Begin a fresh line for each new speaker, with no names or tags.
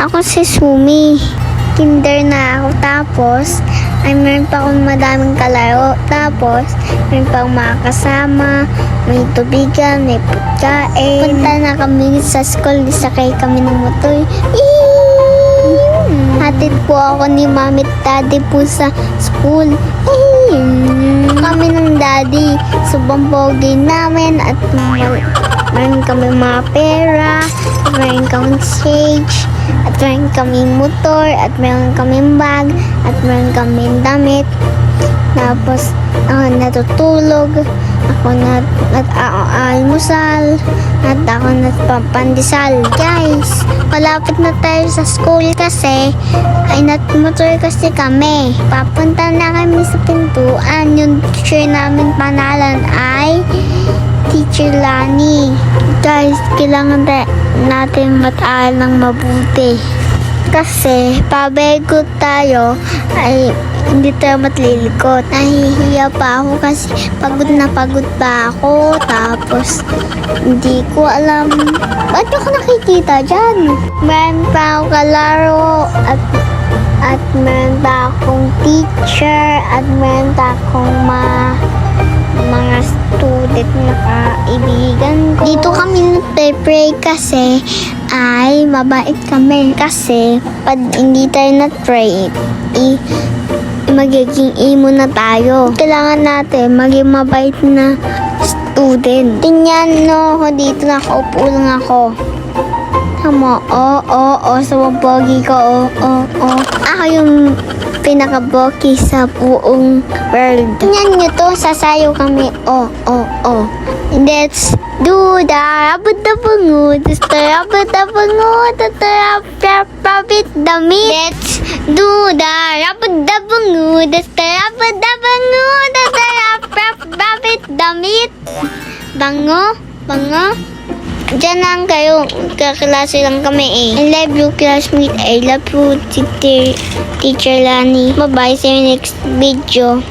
Ako si Sumi. Kinder na ako. Tapos, ay meron pa akong madaming kalaro. Tapos, meron pa akong mga kasama. May tubigan, may pagkain. Punta na kami sa school. Sakay kami ng motor. Hatid po ako ni mami at daddy po sa school. Kami ng daddy. Subang pogi namin at meron kami mga pera. Meron kami stage. At meron kami motor. At meron kami bag. At meron kami damit. Tapos, ako natutulog. Ako nat nag-aalmusal. At ako nagpapandesal. Guys, malapit na tayo sa school kasi ay natmotor kasi kami. Papunta na kami sa pintuan. Yung teacher namin panalan Teacher Lani. Guys, kailangan na- natin mag-aaral ng mabuti. Kasi, pabego tayo, ay hindi tayo matlilikot. Nahihiya pa ako kasi pagod na pagod pa ako. Tapos, hindi ko alam, ba't ako nakikita dyan? Meron pa ako kalaro at at meron pa akong teacher at meron pa akong ma mga student na kaibigan ko. Dito kami nagpe-pray kasi ay mabait kami. Kasi pag hindi tayo nag-pray, i magiging imo na tayo. Kailangan natin maging mabait na student. Tingnan no, ako dito nakaupo lang ako. Tama, oo, oo, oo, sa pogi ko, oo, oo, oo. Ako yung pinaka-boki sa buong world. Tingnan nyo to, sasayaw kami, oo, oo, oo. Let's do the rabot-dabungo, the rabot-dabungo, the rabot damit. Let's do the rabot-dabungo, the rabot-dabungo, the rabot damit. Bango, bango. Diyan lang kayo, kaklase lang kami eh. I love you, classmate. I love you, teacher, Lani. Bye-bye, see you next video.